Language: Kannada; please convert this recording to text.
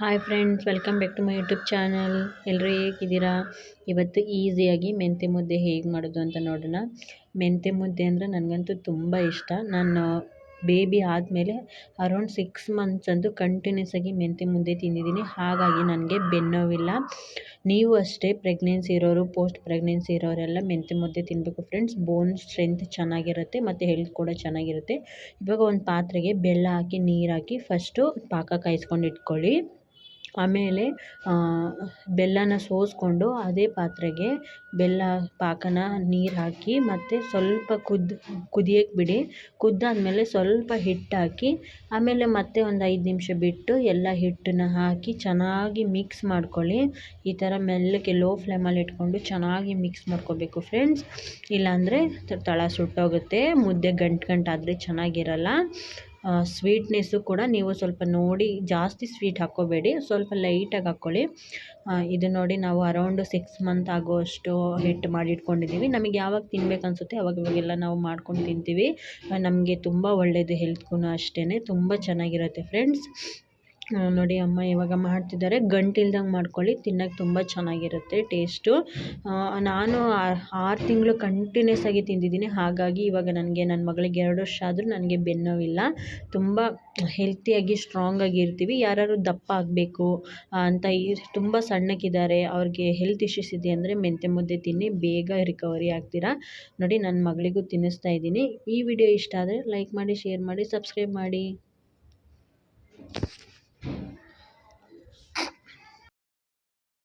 Hi friends welcome back to my YouTube channel ಎಲ್ಲರೂ ಹೇಗಿದ್ದೀರಾ? ಇವತ್ತು ಈಸಿಯಾಗಿ ಮೆಂತ್ಯ ಮುದ್ದೆ ಹೇಗೆ ಮಾಡೋದು ಅಂತ ನೋಡೋಣ. ಮೆಂತ್ಯ ಮುದ್ದೆ ಅಂದರೆ ನನಗಂತೂ ತುಂಬ ಇಷ್ಟ. ನಾನು ಬೇಬಿ ಆದಮೇಲೆ ಅರೌಂಡ್ ಸಿಕ್ಸ್ ಮಂತ್ಸ್ ಅಂತೂ ಕಂಟಿನ್ಯೂಸ್ ಆಗಿ ಮೆಂತ್ಯ ಮುದ್ದೆ ತಿಂದಿದ್ದೀನಿ. ಹಾಗಾಗಿ ನನಗೆ ಬೆನ್ನೋವಿಲ್ಲ. ನೀವು ಅಷ್ಟೇ ಪ್ರೆಗ್ನೆನ್ಸಿ ಇರೋರು ಪೋಸ್ಟ್ ಪ್ರೆಗ್ನೆನ್ಸಿ ಇರೋರೆಲ್ಲ ಮೆಂತ್ಯ ಮುದ್ದೆ ತಿನ್ನಬೇಕು ಫ್ರೆಂಡ್ಸ್ ಬೋನ್ ಸ್ಟ್ರೆಂತ್ ಚೆನ್ನಾಗಿರುತ್ತೆ ಮತ್ತು ಹೆಲ್ತ್ ಕೂಡ ಚೆನ್ನಾಗಿರುತ್ತೆ. ಇವಾಗ ಒಂದು ಪಾತ್ರೆಗೆ ಬೆಲ್ಲ ಹಾಕಿ, ನೀರು ಹಾಕಿ ಫಸ್ಟು ಪಾಕ ಕಾಯಿಸ್ಕೊಂಡು ಇಟ್ಕೊಳ್ಳಿ. ಆಮೇಲೆ ಬೆಲ್ಲನ ಸೋಸಿಕೊಂಡು ಅದೇ ಪಾತ್ರೆಗೆ ಬೆಲ್ಲ, ಪಾಕನ ನೀರು ಹಾಕಿ ಮತ್ತು ಸ್ವಲ್ಪ ಕುದ್ದು ಕುದಿಯಕ್ಕೆ ಬಿಡಿ. ಕುದ್ದಾದಮೇಲೆ ಸ್ವಲ್ಪ ಹಿಟ್ಟು ಹಾಕಿ, ಆಮೇಲೆ ಮತ್ತೆ ಒಂದು ಐದು ನಿಮಿಷ ಬಿಟ್ಟು ಎಲ್ಲ ಹಿಟ್ಟನ್ನ ಹಾಕಿ ಚೆನ್ನಾಗಿ ಮಿಕ್ಸ್ ಮಾಡ್ಕೊಳ್ಳಿ. ಈ ಥರ ಮೆಲ್ಲಗೆ ಲೋ ಫ್ಲೇಮಲ್ಲಿ ಇಟ್ಕೊಂಡು ಚೆನ್ನಾಗಿ ಮಿಕ್ಸ್ ಮಾಡ್ಕೋಬೇಕು ಫ್ರೆಂಡ್ಸ್ ಇಲ್ಲಾಂದರೆ ತಳ ಸುಟ್ಟೋಗುತ್ತೆ, ಮುದ್ದೆ ಗಂಟು ಗಂಟಾದರೆ ಚೆನ್ನಾಗಿರಲ್ಲ. ಸ್ವೀಟ್ನೆಸ್ಸು ಕೂಡ ನೀವು ಸ್ವಲ್ಪ ನೋಡಿ, ಜಾಸ್ತಿ ಸ್ವೀಟ್ ಹಾಕ್ಕೋಬೇಡಿ. ಸ್ವಲ್ಪ ಲೈಟಾಗಿ ಹಾಕ್ಕೊಳ್ಳಿ. ಇದು ನೋಡಿ ನಾವು ಅರೌಂಡು ಸಿಕ್ಸ್ ಮಂತ್ ಆಗುವಷ್ಟು ಹಿಟ್ಟು ಮಾಡಿ ಇಟ್ಕೊಂಡಿದ್ದೀವಿ. ನಮಗೆ ಯಾವಾಗ ತಿನ್ಬೇಕು ಅನಿಸುತ್ತೆ ಅವಾಗ ಇವಾಗೆಲ್ಲ ನಾವು ಮಾಡ್ಕೊಂಡು ತಿಂತೀವಿ. ನಮಗೆ ತುಂಬ ಒಳ್ಳೆಯದು ಹೆಲ್ತ್ಗೂ ಅಷ್ಟೇ ತುಂಬ ಚೆನ್ನಾಗಿರುತ್ತೆ ಫ್ರೆಂಡ್ಸ್ ನೋಡಿ ಅಮ್ಮ ಇವಾಗ ಮಾಡ್ತಿದ್ದಾರೆ. ಗಂಟಿಲ್ದಂಗೆ ಮಾಡ್ಕೊಳ್ಳಿ, ತಿನ್ನೋಕೆ ತುಂಬ ಚೆನ್ನಾಗಿರುತ್ತೆ ಟೇಸ್ಟು. ನಾನು ಆರು ತಿಂಗಳು ಕಂಟಿನ್ಯೂಸ್ ಆಗಿ ತಿಂದಿದ್ದೀನಿ. ಹಾಗಾಗಿ ಇವಾಗ ನನಗೆ ನನ್ನ ಮಗಳಿಗೆ ಎರಡು ವರ್ಷ ಆದರೂ ನನಗೆ ಬೆನ್ನೋವಿಲ್ಲ. ತುಂಬ ಹೆಲ್ತಿಯಾಗಿ ಸ್ಟ್ರಾಂಗಾಗಿ ಇರ್ತೀವಿ. ಯಾರಾದ್ರು ದಪ್ಪ ಆಗಬೇಕು ಅಂತ ತುಂಬ ಸಣ್ಣಕ್ಕಿದ್ದಾರೆ. ಅವ್ರಿಗೆ ಹೆಲ್ತ್ ಇಶ್ಯೂಸ್ ಇದೆ ಅಂದರೆ ಮೆಂತ್ಯ ಮುದ್ದೆ ತಿನ್ನಿ, ಬೇಗ ರಿಕವರಿ ಆಗ್ತೀರಾ? ನೋಡಿ ನನ್ನ ಮಗಳಿಗೂ ತಿನ್ನಿಸ್ತಾ ಇದ್ದೀನಿ. ಈ ವಿಡಿಯೋ ಇಷ್ಟ ಆದರೆ ಲೈಕ್ ಮಾಡಿ ಶೇರ್ ಮಾಡಿ ಸಬ್ಸ್ಕ್ರೈಬ್ ಮಾಡಿ.